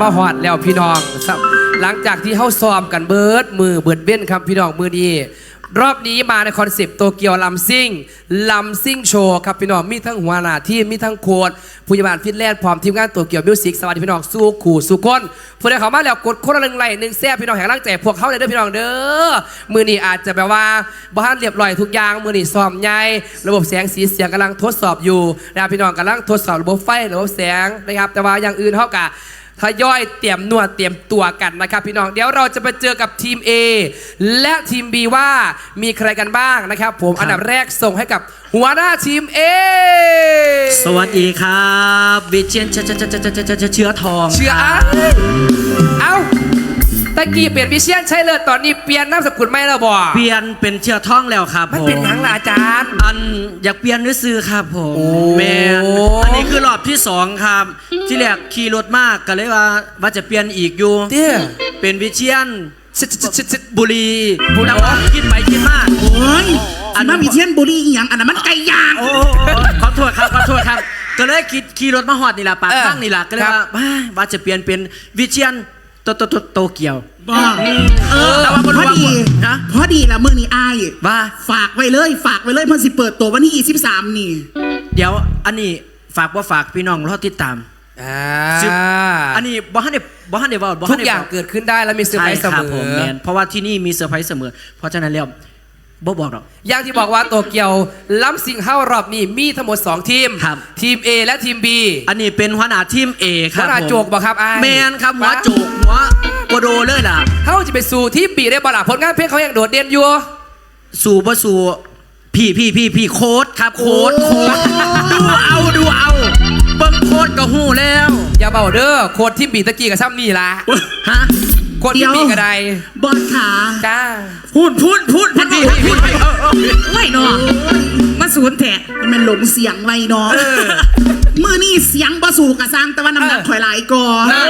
มาฮอดแล้วพี่น้อง หลังจากที่เฮาซ้อมกันเบิดมือเบิดเว้นครับพี่น้องมือนี้รอบนี้มาในคอนเซปต์โตเกียวลัมซิ่งลัมซิ่งโชว์ครับพี่น้องมีทั้งหัวหน้าทีมมีทั้งโค้ดผู้ยาบาลฟิตแลนด์พร้อมทีมงานโตเกียวมิวสิกสวัสดีพี่น้องสู้ขู่สู้คนผู้ใดเขามาแล้วกดคนละหนึ่งไลค์หนึ่งแซ่พี่น้องแห่งร่างใจพวกเขาเลยเด้อพี่น้องเด้อมือนี้อาจจะแบบว่าบ้านเรียบร้อยทุกอย่างมือนี้ซ้อมใหญ่ระบบแสงสีเสียงกำลังทดสอบอยู่นะพี่น้องกำลังทดสอบระบบไฟระบบแสงนะครับแต่ว่าอย่างอื่นเท่ากับ ทยอยเตรียมนวดเตรียมตัวกันนะครับพี่น้องเดี๋ยวเราจะไปเจอกับทีม A และทีม B ว่ามีใครกันบ้างนะครับผมอันดับแรกส่งให้กับหัวหน้าทีม A สวัสดีครับวิเชียนเชื้อทองเชื่อเอ้า ตะกี้เปลี่ยนวิเชียนใช่เลยตอนนี้เปลี่ยนนามสกุลไม่แล้วบ่เปลี่ยนเป็นเชื้อทองแล้วครับมันผมเป็นหยังล่ะอาจารย์ อันอยากเปลี่ยนด้วยซื้อครับผมโอ้แมนอันนี้คือรอบที่สองครับ ที่แรกขี่รถมากก็เลยว่าว่าจะเปลี่ยนอีกอยู่เตี้ยเป็นวิเชียนชิดชิดชิดชิดบุรีบุรีแต่ว่าคิดไปคิดมากโอ้ยอันนั้นมีเทียนบุรีอีหยังอันนั้นมันไก่ย่างโอ้โอ้โอ้ขอโทษครับขอโทษครับ ก็เลยคิดขี่รถมาหอดนี่แหละปากเออข้างนี่แหละก็เลยครับว่าบ้าว่าจะเปลี่ยนเป็นวิเชียน โตโตโตโตเกียว บ้าเออแต่ว่าบ่พรู้อว่าดีฮะพอดีละมือนี้อายว่าฝากไว้เลยฝากไว้เลยเพิ่นสิเปิดตัววันที่23นี่ เดี๋ยวอันนี้ฝากว่าฝากพี่น้องรอติดตาม อ่าซึ่ง อันนี้บ่ฮันเดบ่ฮันเดว่าบ่ทุฮักนเดอย่างเกิดขึ้นได้แล้วมีเซอร์ไพรส์เสคมรับผมอแมนเพราะว่าที่นี่มีเซอร์ไพรส์เสมอ เพราะฉะนั้นแล้ว บ่บอกหรอก อย่างที่บอกว่าโตเกียวล้ำสิงเข้ารอบนี้มีทั้งหมด 2 ทีม ครับ ทีม A และทีม B อันนี้เป็นหัวหน้าทีมเอคหัรัวบหน้าผมโจกบอกครับอ้ายแมนครับหัวโจกหัวโกโดเลยล่ะเขาจะไปสู่ทีม B ได้บ่ล่ะผลงานเพลงเขายังโดดเด่นอยู่ สู่บ่สู่พี่พี่พี่พี่โค้ดครับโค้ดโค้ดดูเอาดูเอาเบิ่งโค้ดก็หู้แล้วอย่าเบาเด้อโค้ดทีม B ตะกี้กับซ้ำนี่ละฮะ โค้ดทีม B ก็ได้บอลขาจ้าพูดพูดพูดพูดพี่พี่พี่พี่เออเออไม่เนาะมาศูนย์แทะมันเป็นหลงเสียงไว้เนาะมือนี่เสียงบ่สู่กระซังแต่ว่าน้ำหนักเออ ถอยหลายก่อนนั่น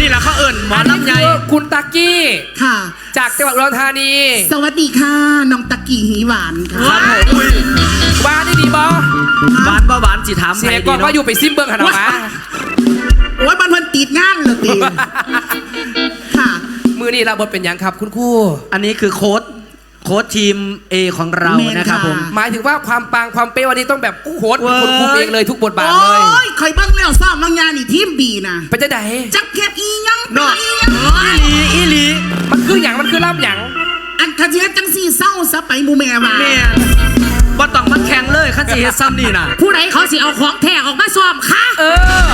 นี่แหละเขาเอิ่นหมออันนี้ลำไยคือคุณตะกี้ ค่ะ จากจังหวัดอุดรธานีสวัสดีค่ะน้องตะกี้หีหวานค่ะครับผมอุ้ยบ้านนี่ดีบ่หวานบ่หวานสิถามเสีใครยดีกว่าเนาะอยู่ไปซิมเบิ้งขนาดมา โอ้ยบันเพิ่นติดงานเลยตีค่ะ มือนี่เราบทเป็นหยังครับ คุณครูอันนี้คือโค้ดโค้ดทีม A ของเราแม่นนะครับค่ะ ผม หมายถึงว่าความปังความเป๊ะวันนี้ต้องแบบโค้ดเว้ยคุณคุมเองเลยทุกบทบาทโอ้เลยยคอยเบิ้งแล้วซ้อมบางงานนี่ทีมบีนะเป็นจะไดจักเก็บอีหยังเนาะ อีหยังอีหลีอีหลีมันคือหยังมันคือล่ำหยังอันคาเทียจังสี่เศร้าซะไปหมูแม่ว่าแม่บ่ต้องมาแข่งเลยคันสิเฮ็ดซ้ำนี่น่ะผู้ใดเขาสิเอาของแท้ออกมาซ้อมคะเออ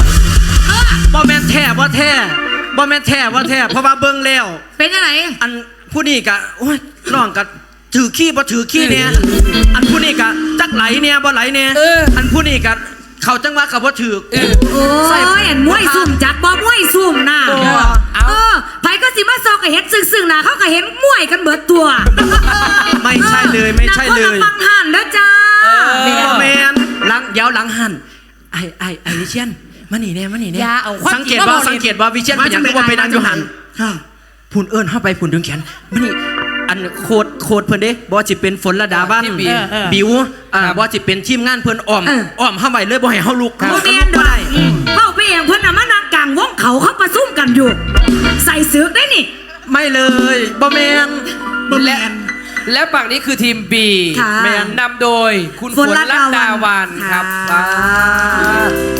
บ่แม่นแท้บ่แท้ บ่แม่นแท้บ่แท้เพราะว่าเบิ่งแล้ว เป็นยังไงอันผู้นี้ก็โอ้ยน้องก็ถือขี้บ่ถือขี้เนี่ยอันผู้นี้ก็จักไหลเนี่ยบ่ไหลเนี่ยเอออันผู้นี้ก็เขาจังว่ากับบ่ถือเออโอ้ยอันมวยซุ่มจักบ่มวยซุ่มน่ะเออเอาเออไผก็สิมาซอกก็เห็นซึ่งๆน่ะเขาก็เห็นมวยกันเบิดตัว ไม่ใช่เลยไม่ใช่เลยนักคนละฟังหันเด้อจ้าบ่แม่นหลังเดี๋ยวหลังหันไอ้ไอ้ไอ้วิเชียน มานี่แน่มานี่แน่อย่าเอาความสังเกตจริงมาว่าบอกเลยสังเกตว่าวิเชียนเป็นหยังก็บ่ไปนั่งอยู่หันค่ะพูนเอิญเข้าไปพูนดึงแขนมานี่อันโคดโคดเพิ่นเด้บ่จิเป็นฝนระดาบ้านที่บีเออเออบิวอ่าครับบ่จิเป็นทีมงานเพิ่นอ้อมเออ อ้อมเข้าไปเลยบ่ให้เฮาลุกบ่แม่นดบ่อกได้เข้าไปเองเพิ่นน่ะมานั่งกลางวงเขาเขาประชุมกันอยู่ ใส่เสือกได้นี่ ไม่เลยบ่แม่นบ่แมและนและฝั่งนี้คือทีม B ค่ะแมนนำโดยคุณฝฝนนรัรัตตดาดาวัวันนครับ ค่ะอ่ามี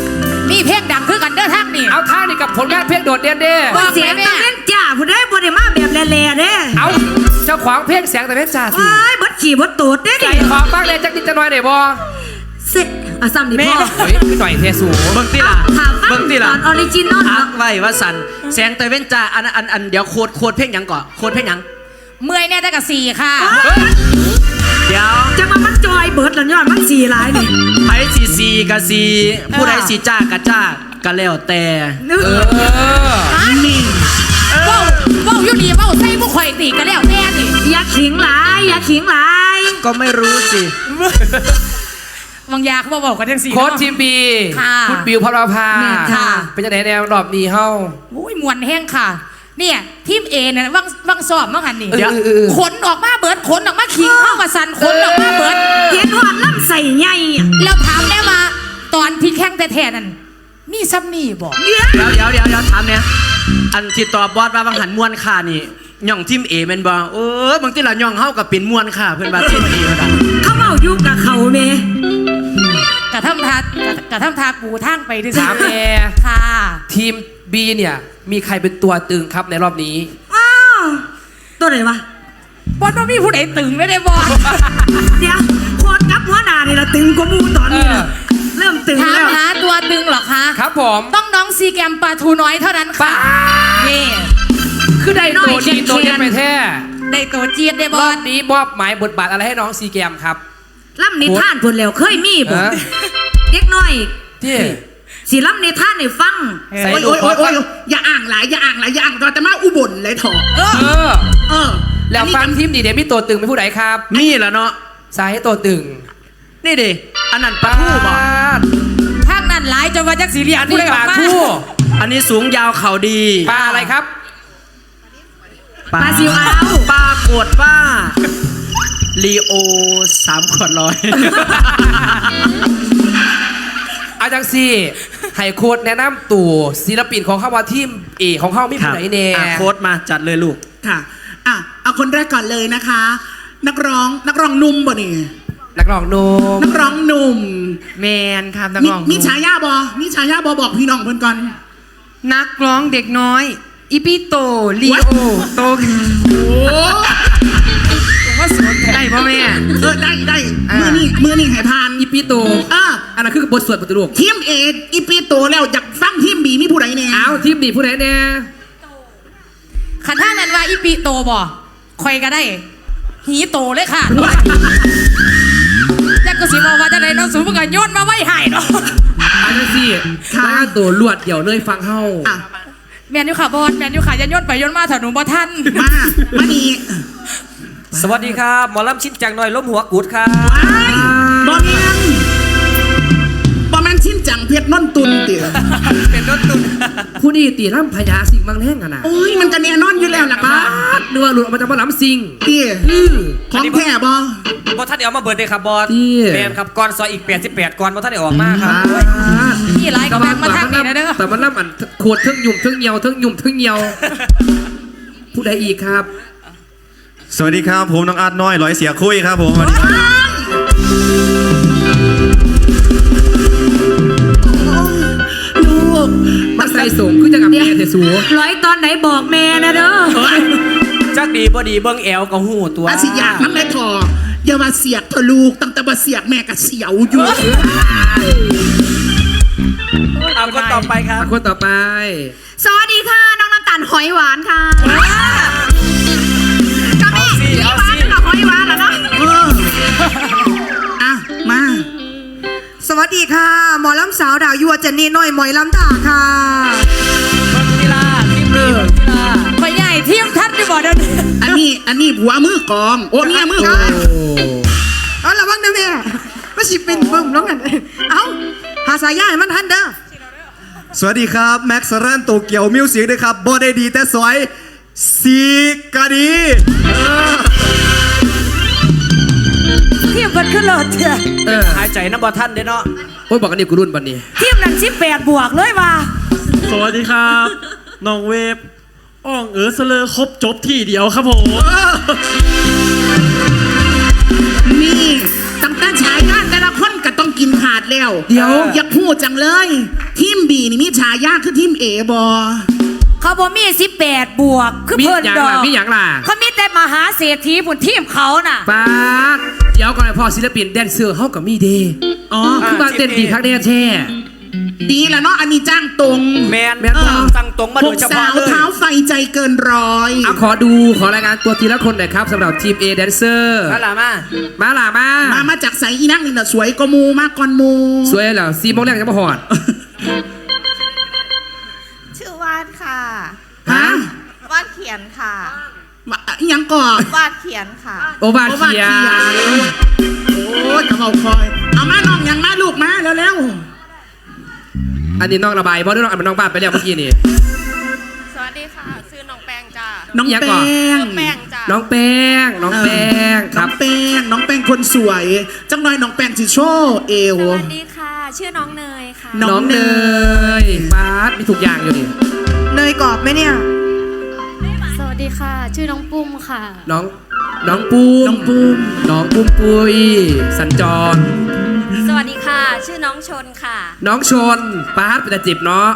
เพลงดังคือกันเด้อทั้งนี่เอาท่านี่กับผลงานเพลงโดดเด่นเด้บ่เสียงตะเล่นจ้าผู้ใดบ่ได้มาแบบแล่ๆเด้เอาเจ้าของเพลงแสงแต่เพชรจ่าสิว้ายบ่ขี่บ่ตูดเด้ใจนี่ขอฟังเลยจักนิดจะน้อยหน่อยบ่เสะอะซ้ำนี่พ่อเฮ้ยหน่อยเทสูเบิ่งติล่ะถามฟังเบิ่งติตล่ะอนออริจินอลทัเนาะกไว้ว่าสันแสงตะเว้นจ้าอันอันอันเดี๋ยวโคดโคดเพลงหยังก่อนโคดเพลงหยังเมื่อยแน่แต่กับสี่ค่ะ เดี๋ยวจะมามันจอยเบิดแล้วย้อนมันสีหลายนี่ ไผสีสีกะสีผู้ใดสีจ้ากะจ้าก็แล้วแต่นึกเออ นี่เว้าเว้าอยู่ดีเว้าใส่ผู้ข่อยตีกันแล้วแน่นี่อย่าขิงหลาย อย่าขิงหลายก็ไม่รู้สิบางยาเขาบอกกันจังสี่ โค้ชเนาะทีมบีค่ะคุณบิวพรพาแม่ค่ะ เป็นยังไงแนวรอบนี้เฮ้าโอ้ยมวนแห้งค่ะ เนี่ยทีมเอเนี่ยวังวังสอบมั้งหันนี่เออเออเออขนออกมาเบิดขนออกมาขิงเข้ามาสันขนออกมาเบิดเห็นหอดลำใส่ใหญ่อะแล้วถามแน่ว่าตอนที่แข่งแต่แท้ๆนั่นมีซัมนี่บอกเดี๋ยวเดี๋ยวเดี๋ยวเดี๋ยวถามเนี่ยอันที่ตอบบอสว่าบางหันมวนค่านี่ย่องทีมเอแม่นบ่เออบางทีละย่องเฮากับเป็นมวนค่าเพิ่นว่าทีมเอว่าซั่นเขาเมาอยู่กับเขาเมกระทำทากระทำทาปูทางไปด้วยถามแม่ค่ะ ทีม B เนี่ยมีใครเป็นตัวตึงครับในรอบนี้ อ้าวตัวไหนวะบอลต้องมีผู้ใดตึงไม่ได้บอลเดี๋ยวโคตรกับหัวหน้านี่ละตึงกว่าหมูตอนนี้นะเริ่มตึงถามแล้วหาตัวตึงเหรอคะครับผม ต้องน้องซีแกมปลาทูน้อยเท่านั้นค่ะนี่คือได้น้อยตัวดีเชียนตัวเด็ดไปแท้ได้ตัวเจี๊ยดได้บรออลบนี้มอบหมายบทบาทอะไรให้น้องซีแกมครับ ล่ำนิทานพุ่นแล้วเคยมีบ่ฮะเด็กน้อย ที่ สิล่ำนิทานให้ฟังใส่โอ้ยลูโอ้กยโอ้ยโอ้ยอย่าอ่างหลายอย่าอ่างหลายอย่าอ่างตอนแต่มาอุบลเลยเถอะเออ เออแล้วฟังทีมดีเดยวมีตัวตึงเป็นผู้ใดครับมีแล้วเนาะสายให้ตัวตึงนี่ดิอันนั้นปลาทูบ่ทางนั้นหลายจนว่าจักสีเรียอันนนี้ปลาทู่อันนี้สูงยาวเข่าดีปลาอะไรครับปลาซิวเอาปลากดว่าลีโอสามขวดร้อย อาจังซี่ ให้โค้ดแนะนำตัวศิลปินของเข้าว่าทีมเอของเข้ามีครัผู้บไหนแน่อะโค้ดมาจัดเลยลูก ค่ะ อะ เอาคนแรกก่อนเลยนะคะ นักร้องนักร้องหนุ่มบ่นี่นักร้องโนมนักร้องหนุ่มแมนครับนักมีร้องมีฉายาบอมีฉายาบอบอกพี่น้องเพิ่นก่อน นักร้องเด็กน้อย อีปิโตลีโอโตโอ้ว่าสวนแท้ ได้พ่อแม่เออได้ได้อ่ามืมือนี่มือนี่ให้ผ่านอีปีโตเอออันนั้นคือบทสวดปฏิรูปทีมเออีปีโตแล้วอยากฟังทีมบีมีผู้ใดแน่อ้าวทีมดีผู้ไหนแน่ขันท่านั้นว่าอีปีโตบ่คอยก็ได้ หีโตเลยค่ะจักก็สิบอกว่าจะได้น้องสูงมันก็โยนมาไว้ให้เนาะอาจังซี่มาตัวลวดเดี่ยวเลยฟังเฮาอะแมนอยู่ค่ะบอลแมนอยู่ค่ะยันโยนไปโยนมาถหนูบ่ทันมามานี่ สวัสดีครับ หมอลำชิ้นจังหน่อยล้มหัวกุดครับว้ายบอแมนบอแมนชิมจังเพชรนนตุนเตี๋ยเป็นรถตุนผู้นี้ตีล่ำพญาสิงห์บางแรงอะนะโอ้ยมันก็แน่นอนอยู่แล้วล่ะคปารับดนึกว่าหลุดออกมาจากบ้านล้ำสิงเตี๋ยอื้อของแท้บอบอท่านเดี๋ยวมาเบิร์ดเลยครับบอสที่แมนครับก่อนซอยอีก88ก่อนบอท่านเดี๋ยวออกมาครับนี่ไรก็แบกมาทางนี้นะเด้อแต่มันล่ำอันโคตรเทิงยุ่มเทิงเหี่ยวเทิงยุ่มเทิงเหี่ยวผู้ใดอีกครับ สวัสดีครับผมน้องอาร์ตน้อยร้อยเสียคุยครับผมลูกมาใส่สูงคือจะกับเมียเทสูร้อยตอนไหนบอกแม่นะเด้อจักดีบ่ดีเบิ้งแอลกับหูตัวอาสิอยากมันไม่ทออย่ามาเสียกเถอะลูกตั้งแต่มาเสียกแม่ก็เสียวอยู่เอาคนต่อไปครับคนต่อไป สวัสดีค่ะ น้องน้ำตาลหอยหวานค่ะก็แม่ เอาสิหเอาวาสินกับหอยหวานแล้วเนาะเอออะมา สวัสดีค่ะ หมอลำสาวดาวยัวเจนนี่น้อยหมอยลำตาค่ะกีฬาทีมเรือกีฬาไปใหญ่ทีมทัดอยู่บ่เด้ออันนี้อันนี้ผัวมือกอง โอ้เมียมือกองเอาละวังนะแม่มาสิเป็นเบิ่มน้องกันเอ้าหาสายย่ายมันทันเด้อสวัสดีครับ แม็กซ์รันโตเกียวมิวสิกด้วยครับบอได้ดีแต่สวยสีกาดี ขึ้นรถเถอะเออหายใจน้ำบอท่านเด้อเนาะโอ้ยบอกกันนี่กูรุ่นบันนี้ ทีมนั้น18บวกเลยว่ะสวัสดีครับน้องเวฟอ่องเอ๋อเสลอครบจบที่เดียวครับผมนี่ตั้งแต่ฉายาแต่ละคนก็ต้องกินขาดแล้วเดี๋ยว อยากพูดจังเลย ทีมบีนี่มีฉายาคือทีมเอบอเขาบ่มี18บวก คือมีเพิ่นอย่างดอล่ะกมีอย่างล่ะเขามีแต่มหาเศรษฐีผุนทีมเขาน่ะปาด เดี๋ยวก่อนไอ้พ่อศิลปินแดนเซอร์เฮากับมีเดย์อ๋อคือมาเต้นดีคักแน่แช่ดีแล้วเนาะอันนี้จ้างตรงแมนแม่นบ่สั่งตรงมาหโดกยเฉสาพาะวเลยเท้าไฟใจเกินร้อยเอาขอดูขอรายงานตัวทีละคนหน่อยครับสำหรับทีม A แดนเซอร์มาละมา มาล่ะมา มามาจากใสอีนักนี่น่ะสวยกว่ามูมากก่อนมู สวยแล้วซีโมงแรกจะมาหอด ชื่อวาดค่ะ ฮะวาดเขียนค่ะ ว่าอิหยังก่อนวาดเขียนค่ะ โอบาเทียโอ้ยจะเอาคอย เอามาน้องยังมาลูกมาเร็วอันนี้น้องระบายเพราะน้องอันเป็นน้องบ้านไปแล้วเมื่อกี้นี่ สวัสดีค่ะ ชื่อน้องแป้งจ้าๆน้องยังแป้ก่อน ง แป้งจ้าน้องแป้งน้องแป้งคน้รัอบ งแป้งน้องแป้งคนสวย จังหน่อยน้องแป้งสิโชว์เอว สวัสดีค่ะ ชื่อน้องเนยค่ะ น้องเนยบาสมีทุกอย่างอยู่นี่เนยกรอบไหมเนี่ยสวัส ดีค่ะ ชื่อน้องปุ้มค่ะ น้องน้องปูมน้องปูมน้องปุ้มปุยสัญจร สวัสดีค่ะ ชื่อน้องชนค่ะ น้องชนปาร์ตเป็นตาจิบเนาะ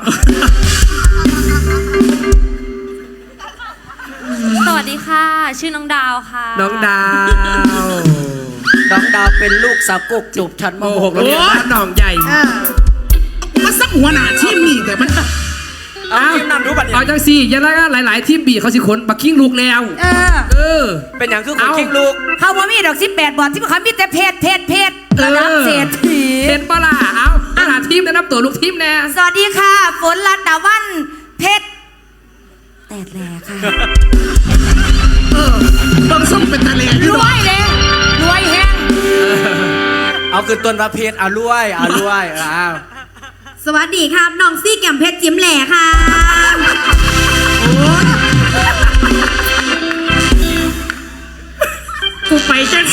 สวัสดีค่ะ ชื่อน้องดาวค่ะ น้องดาวน้องดาวเป็นลูกสาวกุกจูบชั้นมโอ้หโหกโรงเรียนบ้านหนองใหญ่เออมาสักหัวหน้าทีมนี่แต่มันเอาทีมนำรู้บัตรเอาจังสี่อยังไงหลาย ๆ ทีมบีเขาสิขนบักคิงลูกแล้ว เออ เออ เป็นอย่างคือคนเอาคิงลูก เขาบ่มีดอก18บอลที่เขามีแต่เพชรเพชรเพชรระดับเศรษฐีเห็นปะล่ะเอาขนาดทีมแนะนำตัวลูกทีมแน่สวัสดีค่ะ ฝนรัตดาวันเพชรแตดแหลค่ะเออเบิ่งส่งเป็นทะเลอยู่รดวอกยเลยรวยแฮงเอาคือต้นประเภทเอารวยเอารวยเอา สวัสดีครับน้องซี่แก้มเพชรจิ้มแหล่ค่ะกูไปจน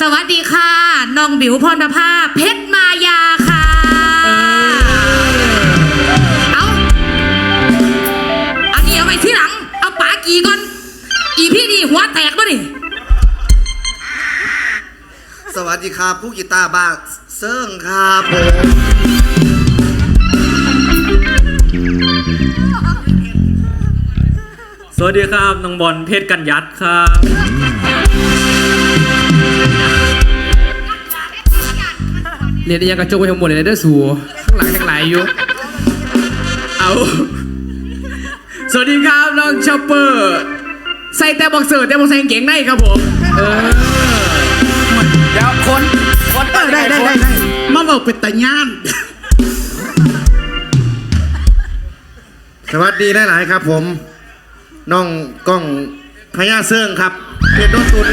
สวัสดีค่ะน้องบิวพรณภาเพชรมายาค่ะ เอาอันนี้เอาไปที่หลัง เอาป๋ากีก่อน อีพี่นี่หัวแตกป่ะนี่ สวัสดีครับผู้กีตาร์บาสเซิงครับผมสวัสดีครับน้องบอลเพชรกันยัดครับ เรียนยังกระจกไปทั้งหมดเลยนะเด้อสูข้างหลังยังไหลอยู่ เอา สวัสดีครับน้องชอปเปอร์ ใส่แต่บอกเสิร์ตแต่บอกใส่กางเกงในครับผม เออ เดี๋ยวคน คนเออได้ได้ได้ได้มาบอกเป็นตาย่าน สวัสดีหลาย ๆ ครับผมน้องกล้องพญาเซิงครับเพชรโดนตุน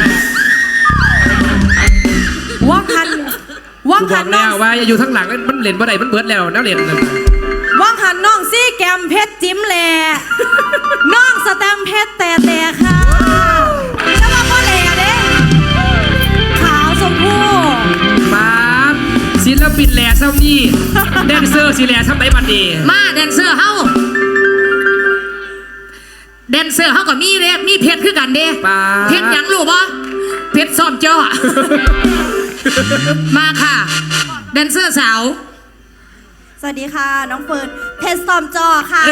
ว่องหันว่องกูบหัอนกน้แล้องวว่าอย่าอยู่ทั้างหลังมันเล่นบ่ได้มันเบิดแล้วน้าเล่นน่ะว่องหันน้องซี่แกมเพชรจิ้มแหล่น้องสแตมเพชรแต่แต่ค่ะจะ ปินแหล่ซ้ำนี่แดนเซอร์สิแหล่ซ้ำไหนบัดนี้มาแดนเซอร์เฮาแดนเซอร์เฮาก็มีเด้มีเพชรคือกันเด้ปาเพชรหยังรู้บ่เพชรซ่อมเจ้าอะมาค่ะ แดนเซอร์สาว สวัสดีค่ะ น้องเฟิร์นเพชรซอมจอค่ะ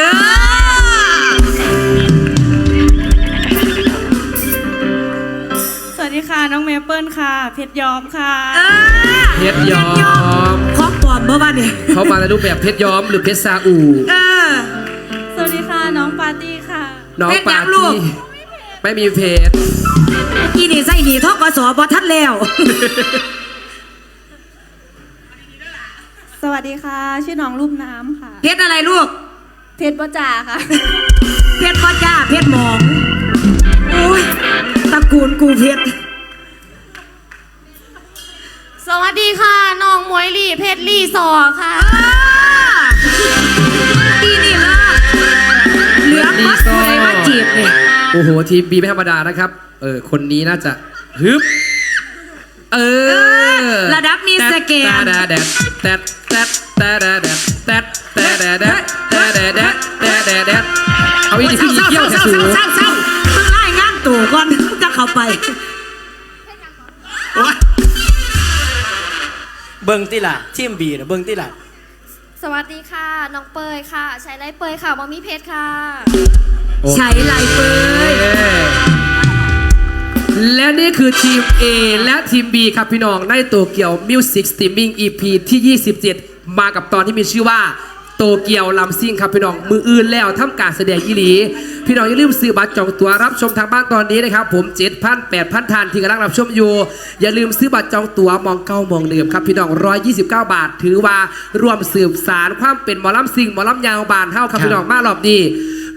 วัสดีค่ะ น้องเมเปิลค่ะ เพชรยอมค่ะเออเพชรยอมของปลอมเมื่อวานเนี่ยเขามาในรูปแบบเพชรย้อมหรือเพชรซาอู เออ สวัสดีค่ะ น้องปาร์ตี้ค่ะ น้องเพชรปายัร์งลูตี้กไม่มีเพชรอีนี่ใส่หนีทกสบทัดแล้ว สวัสดีค่ะ ชื่อน้องรูปน้ำค่ะ เพชรอะไรลูก เพชรประจ่าค่ะ เพชรพ่อจ้าเพชรหมองโอ้ยตระ กูลกูเพชรสวัสดีค่ะน้องมวยลี่เพชรลี่สอค่ะปีนี่ละเหลือมัดเลยมาจีบเนี่ยโอ้โหทีมบีไม่ธรรมดานะครับ เออคนนี้น่าจะฮึบเออ ระดับมีสเกนแตะแดดแตะแตะแตะแดดแตะแตะแดดแตะแดดแตะแดดแตะแดดเอาอีกทีเที่ยวเศแถร้าวสูเศร้าเศร้าเศร้ามึงไล่งานตู่ก่อนจะ เข้าไปเบิ้งติล่ะทีมบีนะเบิ้งติล่ะสวัสดีค่ะ น้องเปยค่ะ ใช้ไรเปยค่ะมามีเพชรค่ะ ใช้ลายเปยและนี่คือทีม A และทีม B ครับพี่น้องในโตเกียวมิวสิกสตรีมมิ่ง EP ที่ 27 มากับตอนที่มีชื่อว่า โตเกียวลำซิ่งครับพี่น้องมืออื่นแล้วทำการแสดงอีหลี พี่น้องอย่าลืมซื้อบัตรจองตั๋วรับชมทางบ้านตอนนี้นะครับผม7,000 8,000ทานที่กำลังรับชมอยู่ อย่าลืมซื้อบัตรจองตั๋วมองเก้ามองเดิมครับพี่น้อง 129 บาท ถือว่ารวมสืบสารความเป็นหมอลำซิ่งหมอลำยาวบานเท่าครับพี่น้องมารอบนี้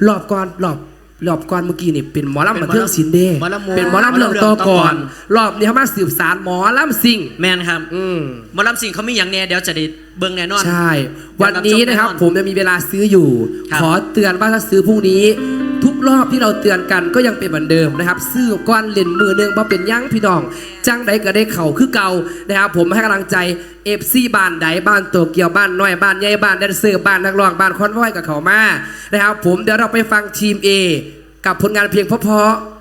รอบก่อนรอบ รอบก่อนเมื่อกี้นี่เป็นหมอลำมาเทิงศิลป์เด้หมอลำโมเป็นหมอลำเรื่องต่อก่อน รอบนี้เขามาสืบสารหมอลำซิ่งแมนครับอืมหมอลำสิ่งเขามีอย่างแน่เดี๋ยวจะได้เบิ่งแน่นอน ใช่ วันนี้นะครับเดี๋ยวรับชมแน่นอนผมจะมีเวลาซื้ออยู่ครับขอเตือนว่าถ้าซื้อพรุ่งนี้ ทุกรอบที่เราเตือนกันก็ยังเป็นเหมือนเดิมนะครับ ซื้อก้อนเล่นมือหนึ่งมาเป็นยั้งพี่น้องจังใดก็ได้เข่าคือเก่านะครับ ผมให้กำลังใจเอฟซีบ้านใดบ้านโตเกียวบ้านน้อยบ้านใหญ่บ้านแดนเซอร์บ้านนักร้องบ้านคอนวอยกับเขามานะครับ ผมเดี๋ยวเราไปฟังทีม A กับผลงานเพลงเพราะ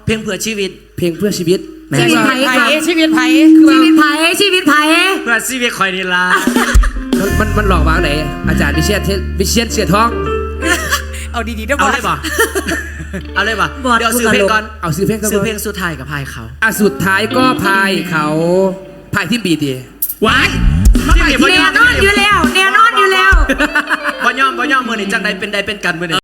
เพียงเพื่อชีวิตๆเพลงเพื่อชีวิตชีวิตไผ่ไผค่ะชีวิตไผชีวิตไผ่ชีวิตไผ่เพื่อชีวิตคอยนี่ละมันมันมันหลอกวางไหนอาจารย์วิเชียนเทวิเชียนเสียท้อง เอาดีๆเด้อเอาบอเลยบ่ เอาเลยบ่ บอด เดี๋ยวซื้อเพลงก่อน เอาซื้อเพลงก่อน ซื้อเพลงสุดท้ายกับพายเขา อะสุดท้ายก็พายเขาพายที่บีดีว้ายที่นี่บ่แน่ยอมนอนอยู่แล้วแน่นอนอยู่แล้ว บ่ยอมบ่ยอมมือนี่จังใดเป็นใดเป็นกันมือนี่